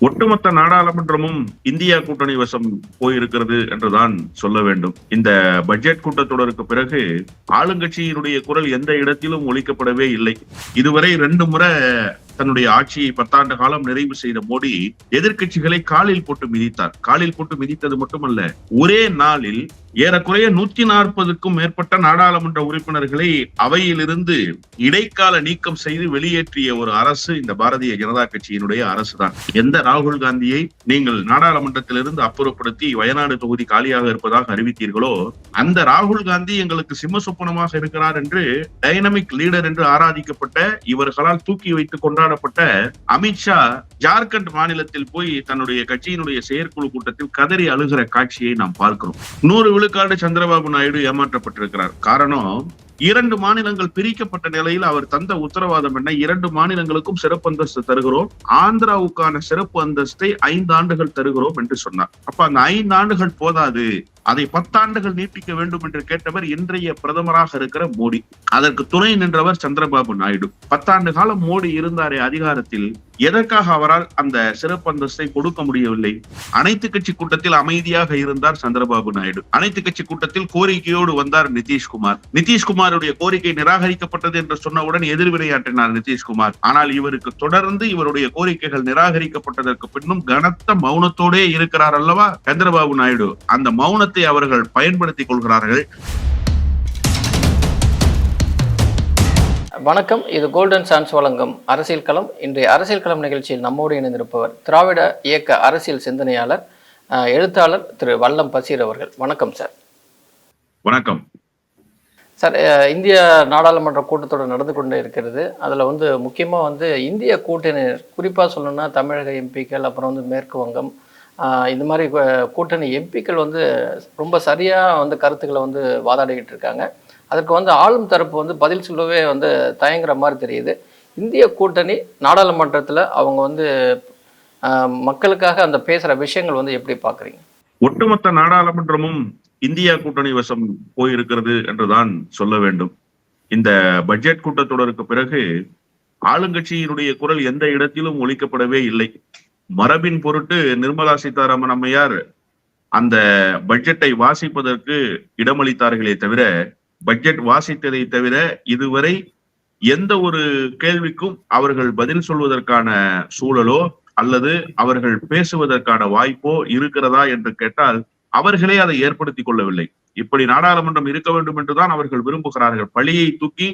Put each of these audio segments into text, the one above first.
ஒட்டுமொத்த நாடாளுமன்றமும் இந்தியா கூட்டணி வசம் போயிருக்கிறது என்றுதான் சொல்ல வேண்டும். இந்த பட்ஜெட் கூட்டத்தொடருக்கு பிறகு ஆளுங்கட்சியினுடைய குரல் எந்த இடத்திலும் ஒழிக்கப்படவே இல்லை. இதுவரை ரெண்டு முறை தன்னுடைய ஆட்சியை பத்தாண்டு காலம் நிறைவு செய்த மோடி எதிர்கட்சிகளை காலில் போட்டு மிதித்தார். காலில் போட்டு மிதித்தது மட்டுமல்ல ஒரே நாளில் ஏறக்குறைய நூத்தி நாற்பதுக்கும் மேற்பட்ட நாடாளுமன்ற உறுப்பினர்களை அவையிலிருந்து இடைக்கால நீக்கம் செய்து வெளியேற்றிய ஒரு அரசு இந்த பாரதிய ஜனதா கட்சியினுடைய அரசு தான் எந்த ராகுல் காந்தியை நீங்கள் நாடாளுமன்றத்திலிருந்து அப்புறப்படுத்தி வயநாடு தொகுதி காலியாக இருப்பதாக அறிவித்தீர்களோ அந்த ராகுல் காந்தி எங்களுக்கு சிம்ம சொப்பனமாக இருக்கிறார் என்று டைனமிக் லீடர் என்று ஆராதிக்கப்பட்ட இவர்களால் தூக்கி வைத்துக் கொண்ட கொண்டாடப்பட்ட அமித்ஷா ஜார்க்கண்ட் மாநிலத்தில் போய் தன்னுடைய கட்சியினுடைய செயற்குழு கூட்டத்தில் கதறி அழுகிற காட்சியை நாம் பார்க்கிறோம். நூறு விழுக்காடு சந்திரபாபு நாயுடு ஏமாற்றப்பட்டிருக்கிறார். காரணம் இரண்டு மாநிலங்கள் பிரிக்கப்பட்ட நிலையில் அவர் தந்த உத்தரவாதம் என்ன? இரண்டு மாநிலங்களுக்கும் சிறப்பு அந்தஸ்து தருகிறோம். ஆந்திராவுக்கான சிறப்பு அந்தஸ்தை ஐந்து ஆண்டுகள் தருகிறோம் என்று சொன்னார். அப்ப அந்த ஐந்து ஆண்டுகள் போதாது. அதை பத்தாண்டுகள் நீட்டிக்க வேண்டும் என்று கேட்டவர் இன்றைய பிரதமராக இருக்கிற மோடி. அதற்கு துணை நின்றவர் சந்திரபாபு நாயுடு. பத்தாண்டு காலம் மோடி இருந்தாரே அதிகாரத்தில். எதற்காக அவரால் அந்த சிறப்பு அந்தஸ்தை கொடுக்க முடியவில்லை? அனைத்து கட்சி கூட்டத்தில் அமைதியாக இருந்தார் சந்திரபாபு நாயுடு. அனைத்து கட்சி கூட்டத்தில் கோரிக்கையோடு வந்தார் நிதிஷ்குமார். நிதிஷ்குமாருடைய கோரிக்கை நிராகரிக்கப்பட்டது என்று சொன்னவுடன் எதிர்வினையாற்றினார் நிதிஷ்குமார். ஆனால் இவருக்கு தொடர்ந்து இவருடைய கோரிக்கைகள் நிராகரிக்கப்பட்டதற்கு பின்னும் கனத்த மௌனத்தோடே இருக்கிறார் அல்லவா சந்திரபாபு நாயுடு? அந்த மௌனத்தை அவர்கள் பயன்படுத்திக் கொள்கிறார்கள். வணக்கம் இது கோல்டன் சான்ஸ் வழங்கும் அரசியல் களம். இன்றைய அரசியல் களம் நிகழ்ச்சியில் நம்மோடு இணைந்திருப்பவர் திராவிட இயக்க அரசியல் சிந்தனையாளர் எழுத்தாளர் திரு வல்லம் பசீர் அவர்கள். வணக்கம் சார். வணக்கம். சார் இந்திய நாடாளுமன்ற கூட்டத்தொடர் நடந்து கொண்டே இருக்கிறது. அதில் வந்து முக்கியமாக வந்து இந்திய கூட்டணியினர் குறிப்பாக சொல்லணும்னா தமிழக எம்பிக்கள் அப்புறம் வந்து மேற்கு வங்கம் இந்த மாதிரி கூட்டணி எம்பிக்கள் வந்து ரொம்ப சரியாக வந்து கருத்துக்களை வந்து வாதாடிக்கிட்டு இருக்காங்க. அதற்கு வந்து ஆளும் தரப்பு வந்து பதில் சொல்லவே வந்து தயங்குற மாதிரி தெரியுது. இந்திய கூட்டணி நாடாளுமன்றத்தில் அவங்க வந்து மக்களுக்காக அந்த பேசுகிற விஷயங்கள் வந்து எப்படி பார்க்குறீங்க ஒட்டுமொத்த நாடாளுமன்றமும் இந்தியா கூட்டணி வசம் போயிருக்கிறது என்றுதான் சொல்ல வேண்டும். இந்த பட்ஜெட் கூட்டத்தொடருக்கு பிறகு ஆளுங்கட்சியினுடைய குரல் எந்த இடத்திலும் ஒழிக்கப்படவே இல்லை. மரபின் பொருட்டு நிர்மலா சீதாராமன் அம்மையார் அந்த பட்ஜெட்டை வாசிப்பதற்கு இடமளித்தார்களே தவிர பட்ஜெட் வாசித்ததை தவிர இதுவரை எந்த ஒரு கேள்விக்கும் அவர்கள் பதில் சொல்வதற்கான சூழலோ அல்லது அவர்கள் பேசுவதற்கான வாய்ப்போ இருக்கிறதா என்று கேட்டால் அவர்களே அதை ஏற்படுத்திக் கொள்ளவில்லை. இப்படி நாடாளுமன்றம் இருக்க வேண்டும் என்றுதான் அவர்கள் விரும்புகிறார்கள். பழியை தூக்கி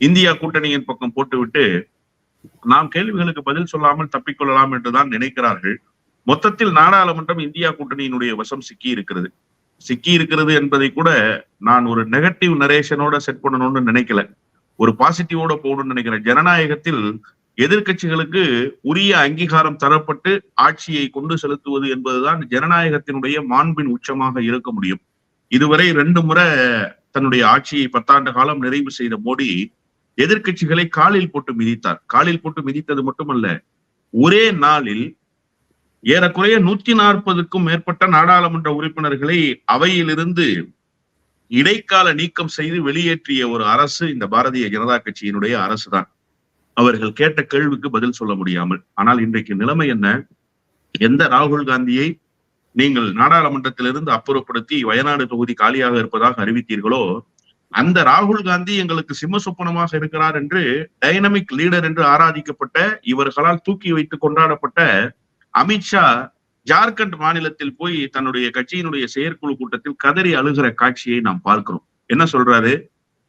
இந்தியா கூட்டணியின் பக்கம் போட்டுவிட்டு நாம் கேள்விகளுக்கு பதில் சொல்லாமல் தப்பிக்கொள்ளலாம் என்றுதான் நினைக்கிறார்கள். மொத்தத்தில் நாடாளுமன்றம் இந்தியா கூட்டணியினுடைய வசம் சிக்கி இருக்கிறது சிக்கி இருக்கிறது என்பதை கூட நான் ஒரு நெகட்டிவ் நரேஷனோட செட் பண்ணணும்னு நினைக்கல. ஒரு பாசிட்டிவோட போகணும்னு நினைக்கிறேன். ஜனநாயகத்தில் எதிர்கட்சிகளுக்கு உரிய அங்கீகாரம் தரப்பட்டு ஆட்சியை கொண்டு செலுத்துவது என்பதுதான் ஜனநாயகத்தினுடைய மாண்பின் உச்சமாக இருக்க முடியும். இதுவரை ரெண்டு முறை தன்னுடைய ஆட்சியை பத்தாண்டு காலம் நிறைவு செய்த மோடி எதிர்கட்சிகளை காலில் போட்டு மிதித்தார். காலில் போட்டு மிதித்தது மட்டுமல்ல ஒரே நாளில் ஏறக்குறைய நூத்தி நாற்பதுக்கும் மேற்பட்ட நாடாளுமன்ற உறுப்பினர்களை அவையிலிருந்து இடைக்கால நீக்கம் செய்து வெளியேற்றிய ஒரு அரசு இந்த பாரதிய ஜனதா கட்சியினுடைய அரசு தான் அவர்கள் கேட்ட கேள்விக்கு பதில் சொல்ல முடியாமல். ஆனால் இன்றைக்கு நிலைமை என்ன? எந்த ராகுல் காந்தியை நீங்கள் நாடாளுமன்றத்திலிருந்து அப்புறப்படுத்தி வயநாடு தொகுதி காலியாக இருப்பதாக அறிவித்தீர்களோ அந்த ராகுல் காந்தி எங்களுக்கு சிம்ம சொப்பனமாக இருக்கிறார் என்று டைனமிக் லீடர் என்று ஆராதிக்கப்பட்ட இவர்களால் தூக்கி வைத்து கொண்டாடப்பட்ட அமித்ஷா ஜார்க்கண்ட் மாநிலத்தில் போய் தன்னுடைய கட்சியினுடைய செயற்குழு கூட்டத்தில் கதறி அழுகிற காட்சியை நாம் பார்க்கிறோம். என்ன சொல்றாரு?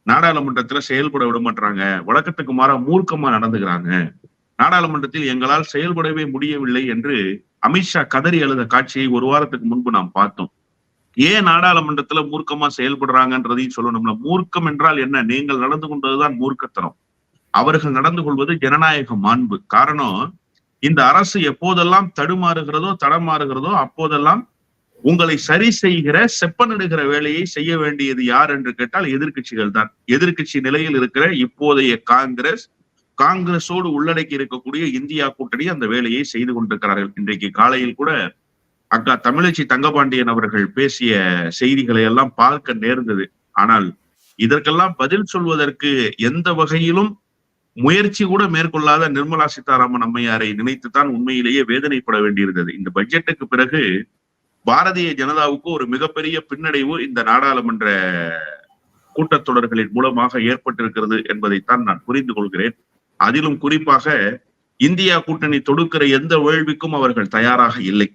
நாடாளுமன்றத்துல செயல்பட விட மாட்டாங்க வழக்கத்துக்கு மாறா மூர்க்கமா நடந்துக்கிறாங்க. நாடாளுமன்றத்தில் எங்களால் செயல்படவே முடியவில்லை என்று அமித்ஷா கதறி அழுத காட்சியை ஒரு வாரத்துக்கு முன்பு நாம் பார்த்தோம். ஏன் நாடாளுமன்றத்துல மூர்க்கமா செயல்படுறாங்கன்றதையும் சொல்லணும்ல. மூர்க்கம் என்றால் என்ன? நீங்கள் நடந்து கொண்டதுதான் மூர்க்கத்தனம். அவர்கள் நடந்து கொள்வது ஜனநாயக மாண்பு. காரணம் இந்த அரசு எப்போதெல்லாம் தடுமாறுகிறதோ தடமாறுகிறதோ அப்போதெல்லாம் உங்களை சரி செய்கிற செப்பனிடுகிற வேலையை செய்ய வேண்டியது யார் என்று கேட்டால் எதிர்க்கட்சிகள் தான். எதிர்க்கட்சி நிலையில் இருக்கிற இப்போதைய காங்கிரஸ் காங்கிரஸோடு உள்ளடக்கி இருக்கக்கூடிய இந்தியா கூட்டணி அந்த வேலையை செய்து கொண்டிருக்கிறார்கள். இன்றைக்கு காலையில் கூட அக்கா தமிழச்சி தங்கபாண்டியன் அவர்கள் பேசிய செய்திகளை எல்லாம் பார்க்க நேர்ந்தது. ஆனால் இதற்கெல்லாம் பதில் சொல்வதற்கு எந்த வகையிலும் முயற்சி கூட மேற்கொள்ளாத நிர்மலா சீதாராமன் அம்மையாரை நினைத்துத்தான் உண்மையிலேயே வேதனைப்பட வேண்டியிருந்தது. இந்த பட்ஜெட்டுக்கு பிறகு பாரதிய ஜனதாவுக்கு ஒரு மிகப்பெரிய பின்னடைவு இந்த நாடாளுமன்ற கூட்டத்தொடர்களின் மூலமாக ஏற்பட்டிருக்கிறது என்பதைத்தான் நான் புரிந்து கொள்கிறேன். அதிலும் குறிப்பாக இந்தியா கூட்டணி தொடுக்கிற எந்த வேள்விக்கும் அவர்கள் தயாராக இல்லை.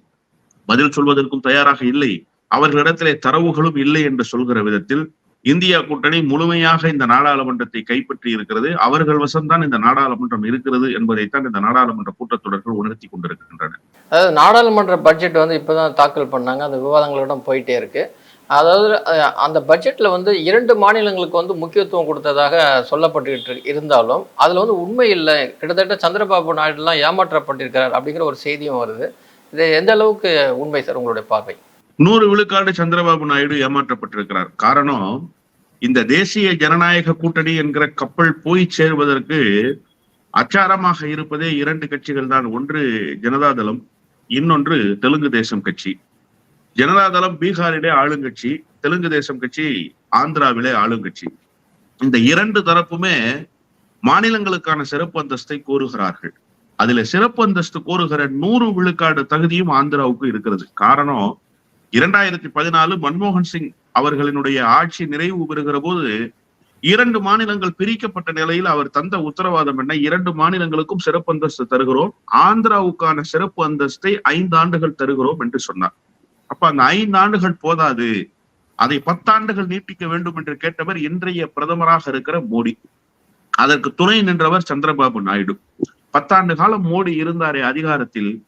பதில் சொல்வதற்கும் தயாராக இல்லை. அவர்களிடத்திலே தரவுகளும் இல்லை என்று சொல்கிற விதத்தில் இந்தியா கூட்டணி முழுமையாக இந்த நாடாளுமன்றத்தை கைப்பற்றி இருக்கிறது. அவர்கள் வசம்தான் இந்த நாடாளுமன்றம் இருக்கிறது என்பதைத்தான் இந்த நாடாளுமன்ற கூட்டத்தொடர்கள் உணர்த்தி கொண்டிருக்கின்றன. அதாவது நாடாளுமன்ற பட்ஜெட் வந்து இப்போதான் தாக்கல் பண்ணாங்க. அந்த விவாதங்களிடம் போயிட்டே இருக்கு. அதாவது அந்த பட்ஜெட்ல வந்து இரண்டு மாநிலங்களுக்கு வந்து முக்கியத்துவம் கொடுத்ததாக சொல்லப்பட்டுக்கிட்டு இருந்தாலும் அதுல வந்து உண்மை இல்லை. கிட்டத்தட்ட சந்திரபாபு நாயுடுலாம் ஏமாற்றப்பட்டிருக்கிறார் அப்படிங்கிற ஒரு செய்தியும் வருது. இது எந்த அளவுக்கு உண்மை சார் உங்களுடைய பார்வை? நூறு விழுக்காடு சந்திரபாபு நாயுடு ஏமாற்றப்பட்டிருக்கிறார். காரணம் இந்த தேசிய ஜனநாயக கூட்டணி என்கிற கப்பல் போய் சேர்வதற்கு அச்சாரமாக இருப்பதே இரண்டு கட்சிகள் தான். ஒன்று ஜனதாதளம் இன்னொன்று தெலுங்கு தேசம் கட்சி. ஜனதாதளம் பீகாரிலே ஆளுங்கட்சி தெலுங்கு தேசம் கட்சி ஆந்திராவிலே ஆளுங்கட்சி. இந்த இரண்டு தரப்புமே மாநிலங்களுக்கான சிறப்பு அந்தஸ்தை கோருகிறார்கள். அதுல சிறப்பு அந்தஸ்து கோருகிற நூறு விழுக்காடு தகுதியும் ஆந்திராவுக்கு இருக்கிறது. காரணம் இரண்டாயிரத்தி பதினாலு மன்மோகன் சிங் அவர்களினுடைய ஆட்சி நிறைவு பெறுகிற போது இரண்டு மாநிலங்கள் பிரிக்கப்பட்ட நிலையில் அவர் தந்த உத்தரவாதம் என்ன? இரண்டு மாநிலங்களுக்கும் சிறப்பு அந்தஸ்து தருகிறோம். ஆந்திராவுக்கான சிறப்பு அந்தஸ்தை ஐந்து ஆண்டுகள் தருகிறோம் என்று சொன்னார். அப்ப அந்த ஐந்து ஆண்டுகள் போதாது. அதை பத்தாண்டுகள் நீட்டிக்க வேண்டும் என்று கேட்டவர் இன்றைய பிரதமராக இருக்கிற மோடி. அதற்கு துணை நின்றவர் சந்திரபாபு நாயுடு. பத்தாண்டு காலம் மோடி இருந்தாரே அதிகாரத்தில்.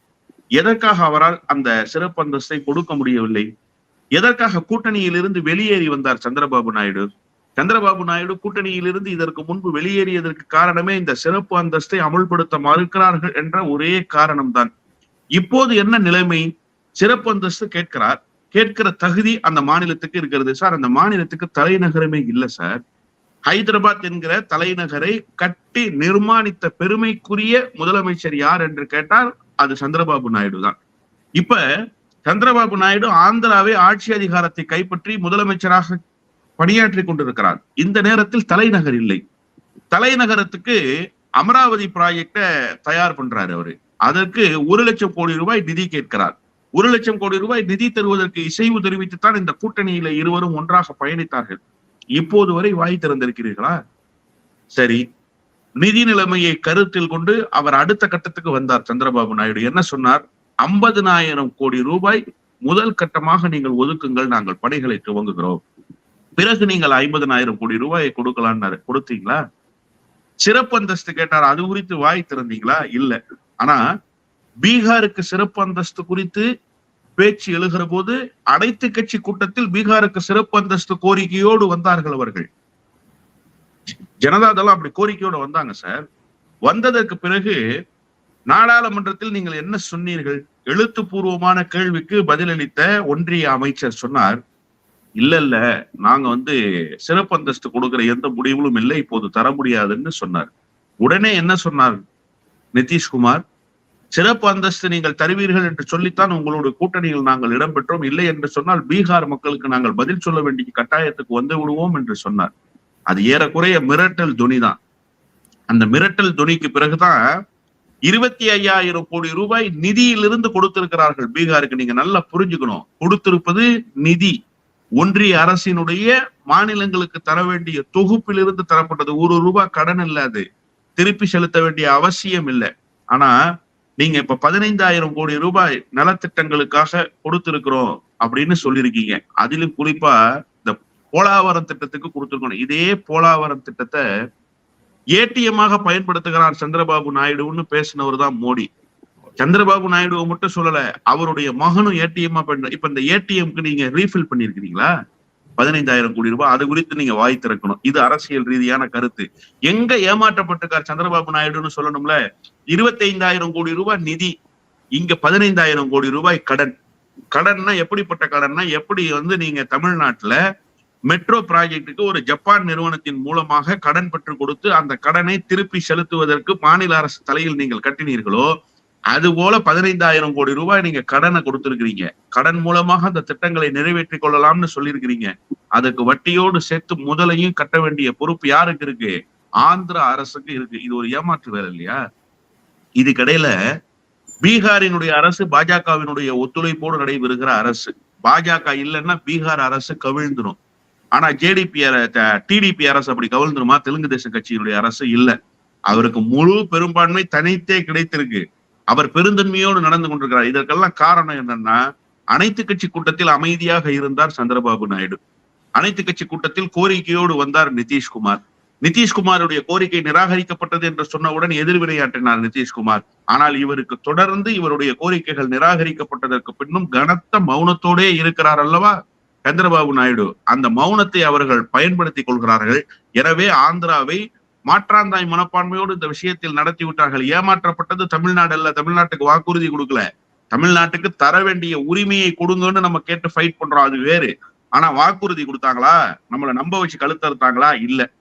எதற்காக அவரால் அந்த சிறப்பு அந்தஸ்தை கொடுக்க முடியவில்லை? எதற்காக கூட்டணியிலிருந்து வெளியேறி வந்தார் சந்திரபாபு நாயுடு? சந்திரபாபு நாயுடு கூட்டணியிலிருந்து இதற்கு முன்பு வெளியேறியதற்கு காரணமே இந்த சிறப்பு அந்தஸ்தை அமுல்படுத்த மறுக்கிறார்கள் என்ற ஒரே காரணம்தான். இப்போது என்ன நிலைமை? சிறப்பு அந்தஸ்து கேட்கிறார். கேட்கிற தகுதி அந்த மாநிலத்துக்கு இருக்கிறது. சார் அந்த மாநிலத்துக்கு தலைநகரமே இல்லை சார். ஹைதராபாத் என்கிற தலைநகரை கட்டி நிர்மாணித்த பெருமைக்குரிய முதலமைச்சர் யார் என்று கேட்டால் அது சந்திரபாபு நாயுடு தான். இப்ப சந்திரபாபு நாயுடு ஆந்திராவை ஆட்சி அதிகாரத்தை கைப்பற்றி முதலமைச்சராக பணியாற்றி கொண்டிருக்கிறார். இந்த நேரத்தில் தலைநகர் இல்லை. தலைநகரத்துக்கு அமராவதி ப்ராஜெக்ட தயார் பண்றாரு அவரு. அதற்கு ஒரு லட்சம் கோடி ரூபாய் நிதி கேட்கிறார். ஒரு லட்சம் கோடி ரூபாய் நிதி தருவதற்கு இசைவு தெரிவித்துத்தான் இந்த கூட்டணியில இருவரும் ஒன்றாக பயணித்தார்கள். இப்போது வரை வாய் திறந்திருக்கிறீர்களா? சரி நிதி நிலைமையை கருத்தில் கொண்டு அவர் அடுத்த கட்டத்துக்கு வந்தார் சந்திரபாபு நாயுடு. என்ன சொன்னார்? ஐம்பதுனாயிரம் கோடி ரூபாய் முதல் கட்டமாக நீங்கள் ஒதுக்குங்கள் நாங்கள் பணிகளை துவங்குகிறோம். பிறகு நீங்கள் ஐம்பதுனாயிரம் கோடி ரூபாயை கொடுக்கலாம்னாரு கொடுத்தீங்களா? சிறப்பு அந்தஸ்து கேட்டார். அது குறித்து வாய் திறந்தீங்களா? இல்ல. ஆனா பீகாருக்கு சிறப்பு அந்தஸ்து குறித்து பேச்சு எழுகிற போது அனைத்து கட்சி கூட்டத்தில் பீகாருக்கு சிறப்பு அந்தஸ்து கோரிக்கையோடு வந்தார்கள் அவர்கள். ஜனதா தளம் அப்படி கோரிக்கையோட வந்தாங்க சார். வந்ததற்கு பிறகு நாடாளுமன்றத்தில் நீங்கள் என்ன சொன்னீர்கள்? எழுத்துப்பூர்வமான கேள்விக்கு பதிலளித்த ஒன்றிய அமைச்சர் சொன்னார் இல்ல இல்ல நாங்க வந்து சிறப்பு அந்தஸ்து கொடுக்கிற எந்த முடிவுகளும் இல்லை இப்போது தர முடியாதுன்னு சொன்னார். உடனே என்ன சொன்னார் நிதிஷ்குமார்? சிறப்பு அந்தஸ்து நீங்கள் தருவீர்கள் என்று சொல்லித்தான் உங்களோட கூட்டணியில் நாங்கள் இடம்பெற்றோம் இல்லை என்று சொன்னால் பீகார் மக்களுக்கு நாங்கள் பதில் சொல்ல வேண்டிய கட்டாயத்துக்கு வந்து விடுவோம் என்று சொன்னார். அது ஏறக்குறைய மிரட்டல் துணி தான். அந்த மிரட்டல் துணிக்கு பிறகுதான் இருபத்தி ஐயாயிரம் கோடி ரூபாய் நிதியிலிருந்து கொடுத்திருக்கிறார்கள் பீகாருக்கு. நீங்க நல்லா புரிஞ்சுக்கணும். கொடுத்திருப்பது நிதி. ஒன்றிய அரசினுடைய மாநிலங்களுக்கு தர வேண்டிய தொகுப்பிலிருந்து தரப்பட்டது. ஒரு ரூபாய் கடன் இல்ல அது. திருப்பி செலுத்த வேண்டிய அவசியம் இல்லை. ஆனா நீங்க இப்ப பதினைந்தாயிரம் கோடி ரூபாய் நலத்திட்டங்களுக்காக கொடுத்திருக்கிறோம் அப்படின்னு சொல்லியிருக்கீங்க. அதிலும் குறிப்பா போலாவரம் திட்டத்துக்கு கொடுத்துருக்கணும். இதே போலாவரம் திட்டத்தை ஏடிஎம்மாக பயன்படுத்துகிறார் சந்திரபாபு நாயுடுன்னு பேசினவர் தான் மோடி. சந்திரபாபு நாயுடுவை மட்டும் சொல்லல அவருடைய மகனும் ஏடிஎம்மா பண்ண இப்ப இந்த ஏடிஎம்க்கு நீங்க ரீஃபில் பண்ணிருக்கிறீங்களா பதினைந்தாயிரம் கோடி ரூபாய் அது குறித்து நீங்க வாய் திறக்கணும். இது அரசியல் ரீதியான கருத்து. எங்க ஏமாற்றப்பட்டிருக்கார் சந்திரபாபு நாயுடுன்னு சொல்லணும்ல? இருபத்தைந்தாயிரம் கோடி ரூபாய் நிதி இங்க பதினைந்தாயிரம் கோடி ரூபாய் கடன். கடன்னா எப்படிப்பட்ட கடன்னா எப்படி வந்து நீங்க தமிழ்நாட்டுல மெட்ரோ ப்ராஜெக்டுக்கு ஒரு ஜப்பான் நிறுவனத்தின் மூலமாக கடன் பெற்று கொடுத்து அந்த கடனை திருப்பி செலுத்துவதற்கு மாநில அரசு தலையில் நீங்கள் கட்டினீர்களோ அது போல பதினைந்தாயிரம் கோடி ரூபாய் நீங்க கடனை கொடுத்திருக்கிறீங்க. கடன் மூலமாக அந்த திட்டங்களை நிறைவேற்றிக் கொள்ளலாம்னு சொல்லியிருக்கிறீங்க. அதுக்கு வட்டியோடு சேர்த்து முதலையும் கட்ட வேண்டிய பொறுப்பு யாருக்கு இருக்கு? ஆந்திர அரசுக்கு இருக்கு. இது ஒரு ஏமாற்று வேலை இல்லையா? இதுக்கிடையில பீகாரினுடைய அரசு பாஜகவினுடைய ஒத்துழைப்போடு நடைபெறுகிற அரசு. பாஜக இல்லைன்னா பீகார் அரசு கவிழ்ந்துடும் ஆனா ஜேடிபி டிடிபி அரசு அப்படி கவிழ்ந்துருமா? தெலுங்கு தேச கட்சியினுடைய அரசு இல்ல. அவருக்கு முழு பெரும்பான்மை தனித்தே கிடைத்திருக்கு. அவர் பெருந்தன்மையோடு நடந்து கொண்டிருக்கிறார். இதற்கெல்லாம் காரணம் என்னன்னா அனைத்து கட்சி கூட்டத்தில் அமைதியாக இருந்தார் சந்திரபாபு நாயுடு. அனைத்து கட்சி கூட்டத்தில் கோரிக்கையோடு வந்தார் நிதிஷ்குமார். நிதிஷ்குமாருடைய கோரிக்கை நிராகரிக்கப்பட்டது என்று சொன்னவுடன் எதிர்வினையாற்றினார் நிதிஷ்குமார். ஆனால் இவருக்கு தொடர்ந்து இவருடைய கோரிக்கைகள் நிராகரிக்கப்பட்டதற்கு பின்னும் கனத்த மௌனத்தோடே இருக்கிறார் அல்லவா? சந்திரபாபு நாயுடு அந்த மௌனத்தை அவர்கள் பயன்படுத்திக் கொள்கிறார்கள். எனவே ஆந்திராவை மாற்றாந்தாய் மனப்பான்மையோடு இந்த விஷயத்தில் நடத்தி விட்டார்கள். ஏமாற்றப்பட்டது தமிழ்நாடு அல்ல. தமிழ்நாட்டுக்கு வாக்குறுதி கொடுக்கல. தமிழ்நாட்டுக்கு தர வேண்டிய உரிமையை கொடுங்கன்னு நம்ம கேட்டு ஃபைட் பண்றோம். அது வேறு. ஆனா வாக்குறுதி கொடுத்தாங்களா? நம்மளை நம்ப வச்சு கழுத்தறுத்தாங்களா? இல்ல.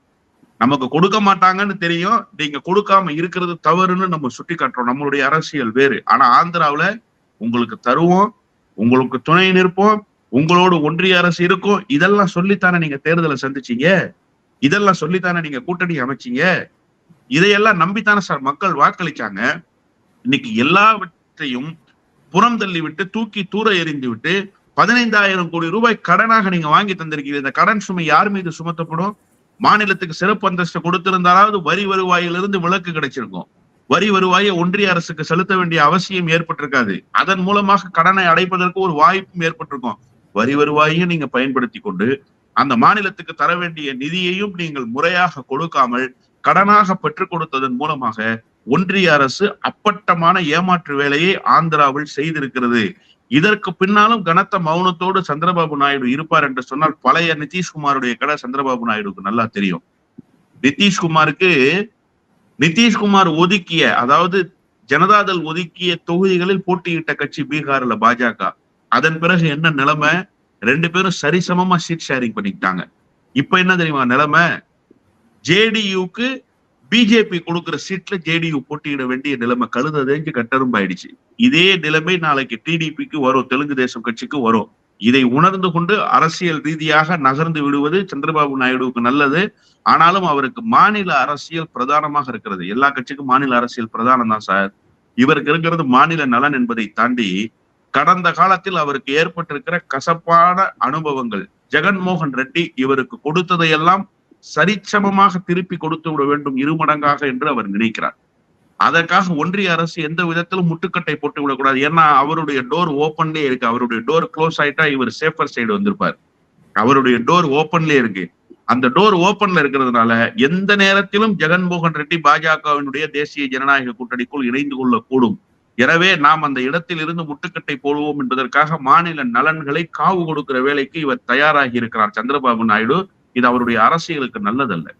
நமக்கு கொடுக்க மாட்டாங்கன்னு தெரியும். நீங்க கொடுக்காம இருக்கிறது தவறுன்னு நம்ம சுட்டி காட்டுறோம் நம்மளுடைய அரசியல் வேறு. ஆனா ஆந்திராவில உங்களுக்கு தருவோம். உங்களுக்கு துணை நிற்போம். உங்களோடு ஒன்றிய அரசு இருக்கும். இதெல்லாம் சொல்லித்தானே நீங்க தேர்தலை சந்திச்சீங்க? இதெல்லாம் சொல்லித்தானே நீங்க கூட்டணி அமைச்சீங்க? இதையெல்லாம் நம்பித்தானே சார் மக்கள் வாக்களிச்சாங்க. இன்னைக்கு எல்லாவற்றையும் புறம் தள்ளி விட்டு தூக்கி தூர எறிந்து விட்டு பதினைந்தாயிரம் கோடி ரூபாய் கடனாக நீங்க வாங்கி தந்திருக்கீங்க. இந்த கடன் சுமை யார் மீது சுமத்தப்படும்? மாநிலத்துக்கு சிறப்பு அந்தஸ்து கொடுத்திருந்தாலாவது வரி வருவாயிலிருந்து விலக்கு கிடைச்சிருக்கும். வரி வருவாயை ஒன்றிய அரசுக்கு செலுத்த வேண்டிய அவசியம் ஏற்பட்டிருக்காது. அதன் மூலமாக கடனை அடைப்பதற்கு ஒரு வாய்ப்பும் ஏற்பட்டிருக்கும். வரி வருவாயையும் நீங்க பயன்படுத்தி கொண்டு அந்த மாநிலத்துக்கு தர வேண்டிய நிதியையும் நீங்கள் முறையாக கொடுக்காமல் கடனாக பெற்றுக் கொடுத்ததன் மூலமாக ஒன்றிய அரசு அப்பட்டமான ஏமாற்று வேலையை ஆந்திராவில் செய்திருக்கிறது. இதற்கு பின்னாலும் கனத்த மௌனத்தோடு சந்திரபாபு நாயுடு இருப்பார் என்று சொன்னால் பழைய நிதிஷ்குமாருடைய கடை சந்திரபாபு நாயுடுக்கு நல்லா தெரியும். நிதிஷ்குமாருக்கு நிதிஷ்குமார் ஒதுக்கிய அதாவது ஜனதாதள் ஒதுக்கிய தொகுதிகளில் போட்டியிட்ட கட்சி பீகார்ல பாஜக. அதன் பிறகு என்ன நிலைமை? ரெண்டு பேரும் சரிசமமா சீட் ஷேரிங் பண்ணிக்கிட்டாங்க. இப்ப என்ன தெரியுமா நிலைமை? ஜேடியுக்கு பிஜேபி கொடுக்குற சீட்ல ஜேடியு போட்டியிட வேண்டிய நிலைமை கழுததேஞ்சு கட்டரும்பாயிடுச்சு. இதே நிலைமை நாளைக்கு டிடிபிக்கு வரும் தெலுங்கு தேசம் கட்சிக்கு வரும். இதை உணர்ந்து கொண்டு அரசியல் ரீதியாக நகர்ந்து விடுவது சந்திரபாபு நாயுடுவுக்கு நல்லது. ஆனாலும் அவருக்கு மாநில அரசியல் பிரதானமாக இருக்கிறது. எல்லா கட்சிக்கும் மாநில அரசியல் பிரதானம் தான் சார். இவருக்கு இருக்கிறது மாநில நலன் என்பதை தாண்டி கடந்த காலத்தில் அவருக்கு ஏற்பட்டிருக்கிற கசப்பான அனுபவங்கள். ஜெகன்மோகன் ரெட்டி இவருக்கு கொடுத்ததையெல்லாம் சரிச்சமமாக திருப்பி கொடுத்து விட வேண்டும் இருமடங்காக என்று அவர் நினைக்கிறார். அதற்காக ஒன்றிய அரசு எந்த விதத்திலும் முட்டுக்கட்டை போட்டு விடக்கூடாது. ஏன்னா அவருடைய டோர் ஓப்பன்லயே இருக்கு. அவருடைய டோர் க்ளோஸ் ஆயிட்டா இவர் சேஃபர் சைடு வந்திருப்பார். அவருடைய டோர் ஓப்பன்லயே இருக்கு. அந்த டோர் ஓப்பன்ல இருக்கிறதுனால எந்த நேரத்திலும் ஜெகன்மோகன் ரெட்டி பாஜகவினுடைய தேசிய ஜனநாயக கூட்டணிக்குள் இணைந்து கொள்ளக்கூடும். எனவே நாம் அந்த இடத்தில் இருந்து முட்டுக்கட்டை போடுவோம் என்பதற்காக மாநில நலன்களை காவு கொடுக்கிற வேலைக்கு இவர் தயாராகி இருக்கிறார். சந்திரபாபு நாயுடு இது அவருடைய அரசியலுக்கு நல்லதல்ல.